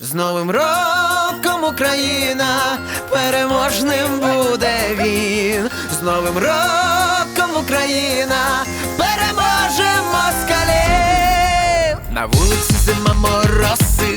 З Новим роком Україна, переможним буде він. З Новим роком Україна, переможе москалів. На вулиці зима мороси.